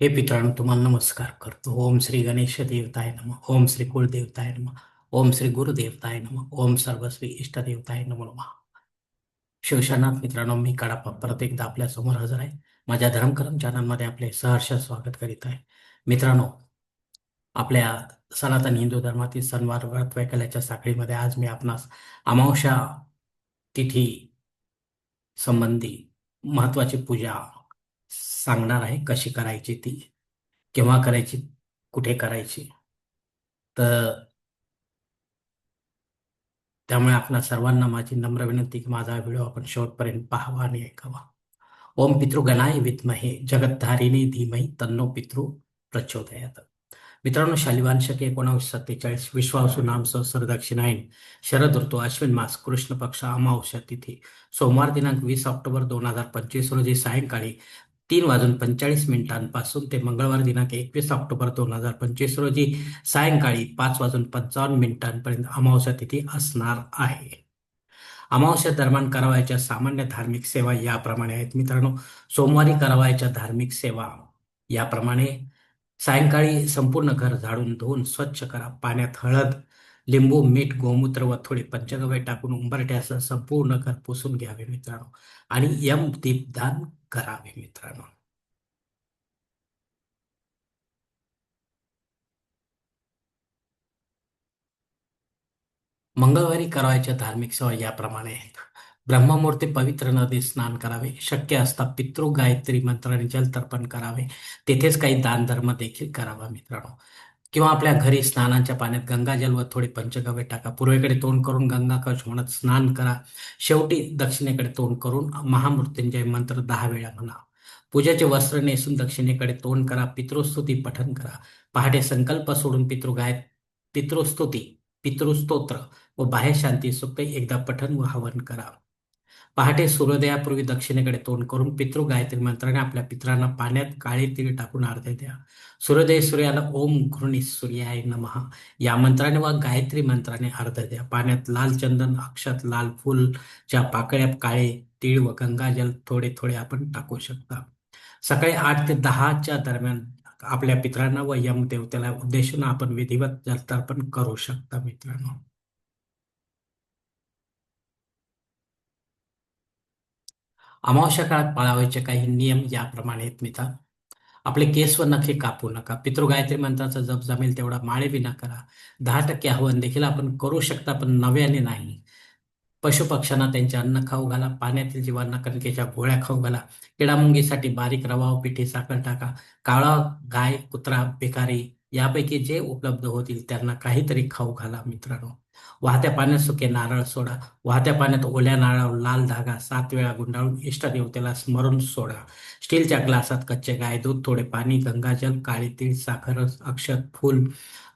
हे मित्रांनो तुम्हाला नमस्कार करतो. ओम श्री गणेश देवताय नम ओम श्री कुलदेवताय नम ओम श्री गुरुदेवताय नम ओम सर्वश्री इष्टदेवताय नमो नमः. शिवशनाथ मित्रांनो मी कडापा परत एकदा आपल्यासमोर हजर आहे. माझ्या धर्मकरम चॅनलमध्ये आपले सहर्ष स्वागत करीत आहे. मित्रांनो आपल्या सनातन हिंदू धर्मातील सणवार व्रत वैकल्याच्या साखळीमध्ये आज मी आपणास अमावस्या तिथी संबंधी महत्वाची पूजा सांगणार आहे कशी करायची ती केव्हा करायची कुठे करायची. तर त्यामुळे आपल्या सर्वांना माझी नम्र विनंती की माझा व्हिडिओ आपण शेवटपर्यंत पाहावा आणि ऐकावा. ओम पितृगणाय विद्महे जगद्धारिणी धीमही तन्नो पितृ प्रचोदयात. मित्रांनो शालिवांशक एकोणावीस सत्तेचाळीस विश्वासू नाम दक्षिणायन शरद ऋतू अश्विन मास कृष्ण पक्ष अमावस्या तिथी. सोमवार दिनांक वीस ऑक्टोबर दोन हजार पंचवीस रोजी सायंकाळी तीन वाजून पंचेचाळीस मिनिटांपासून ते मंगळवार दिनांक एकवीस ऑक्टोबर दोन हजार पंचवीस रोजी सायंकाळी पाच वाजून पंचावन्न मिनिटांपर्यंत अमावस्या तिथी असणार आहे. अमावस्या दरम्यान करावयाच्या सामान्य धार्मिक सेवा याप्रमाणे आहेत मित्रांनो. सोमवारी करावयाच्या धार्मिक सेवा याप्रमाणे सायंकाळी संपूर्ण घर झाडून धुवून स्वच्छ करा. पाण्यात हळद लिंबू मीठ गोमूत्र व थोडे पंचगव्य टाकून उंबरट्यासह संपूर्ण घर पुसून घ्यावे मित्रांनो. आणि यम दीपदान करावे मित्रांनो. मंगळवारी करावायच्या धार्मिक सेवा याप्रमाणे आहेत ब्रह्ममुहूर्ती पवित्र नदी स्नान करावे शक्य असता पितृ गायत्री मंत्राने जल तर्पण करावे तेथेच काही दान धर्म देखील करावा मित्रांनो. किंवा आपल्या घरी स्नानाच्या पाण्यात गंगाजल व थोडे पंचगव्य टाका. पूर्वेकडे तोंड करून गंगा कवच म्हणत स्नान करा. शेवटी दक्षिणेकडे तोंड करून महामृत्युंजय मंत्र दहा वेळा म्हणा. पूजेचे वस्त्र नेसून दक्षिणेकडे तोंड करा. पितृस्तुती पठन करा. पहाटे संकल्प सोडून पितृगाय पितृस्तुती पितृस्तोत्र व बाह्य शांती सुक्त एकदा पठन व हवन करा. पहाटे सूर्योदयापूर्वी दक्षिणेकडे तोंड करून पितृ गायत्री मंत्राने आपल्या पित्रांना पाण्यात काळे तीळ टाकून अर्ध्या द्या. सूर्योदय सूर्याला ओम घृणी सूर्याय नमः. या मंत्राने व गायत्री मंत्राने अर्ध द्या. पाण्यात लाल चंदन अक्षत लाल फुलच्या पाकळ्या काळे तीळ व गंगाजल थोडे थोडे आपण टाकू शकता. सकाळी आठ ते दहाच्या दरम्यान आपल्या पित्रांना व यम देवतेला उद्देशून आपण विधिवत जलतर्पण करू शकता मित्रांनो. अमावस्या काळात पाळावायचे काही नियम याप्रमाणे आहेत मित्र आपले केस व नखे कापू नका. पितृगायत्री मंत्राचा जप जमेल तेवढा माळे विना करा. दहा टक्के हवन देखील आपण करू शकता पण नव्याने नाही. पशुपक्ष्यांना त्यांचे अन्न खाऊ घाला पाण्यातील जीवांना कणकेच्या गोळ्या खाऊ घाला. किडामुंगीसाठी बारीक रवा पिठी साखर टाका. काळा गाय कुत्रा भिकारी यापैकी जे उपलब्ध होतील त्यांना काहीतरी खाऊ घाला मित्रांनो. वाहत्या पाण्यात सुके नारळ सोडा. वाहत्या पाण्यात ओल्या नारळावर लाल धागा. सात वेळा गुंडाळून इष्टदेवतेला स्मरून सोडा. स्टीलच्या ग्लासात कच्चे गाय दूध थोडे पाणी गंगाजल काळी तीळ साखर अक्षत फूल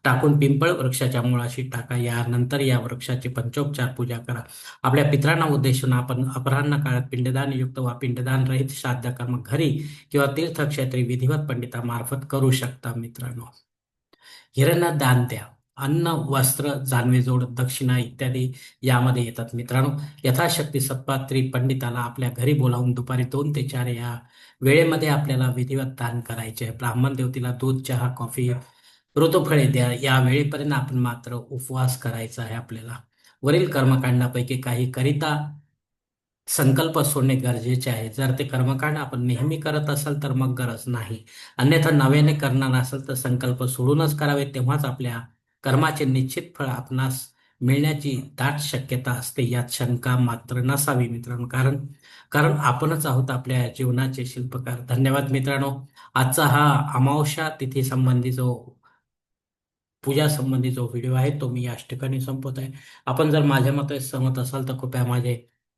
टाकून पिंपळ वृक्षाच्या मुळाशी टाका. यानंतर या वृक्षाची पंचोपचार पूजा करा. आपल्या पित्रांना उद्देशून आपण अपराह्न काळात पिंडदान युक्त वा पिंडदान रहित श्राद्ध कर्म घरी किंवा तीर्थक्षेत्री विधिवत पंडितामार्फत करू शकता मित्रांनो. हिरण्य दान द्या अन्न वस्त्र जानवेजोड दक्षिणा इत्यादी यामध्ये येतात मित्रांनो. यथाशक्ती सत्पात्री पंडिताला आपल्या घरी बोलावून दुपारी दोन ते चार या वेळेमध्ये आपल्याला विधिवत दान करायचे आहे. ब्राह्मण देवतीला दूध चहा कॉफी ऋतुफळे द्या. या वेळेपर्यंत आपण मात्र उपवास करायचा आहे आपल्याला. वरील कर्मकांडापैकी काही करिता संकल्प सोडणे गरजेचे आहे. जर ते कर्मकांड आपण नेहमी करत असाल तर मग गरज नाही. अन्यथा नव्याने करणार असेल तर संकल्प सोडूनच करावे तेव्हाच आपल्या कर्माचे निश्चित फळ आपणास मिळण्याची दाट शक्यता असते. यात शंका मात्र नसावी मित्रांनो. कारण कारण आपणच आहोत आपल्या जीवनाचे शिल्पकार. धन्यवाद मित्रांनो. आजचा हा अमावस्या तिथी संबंधी जो पूजा संबंधी जो व्हिडिओ आहे तो मी याच ठिकाणी संपवत आहे. आपण जर माझ्या मते सहमत असाल तर कृपया माझे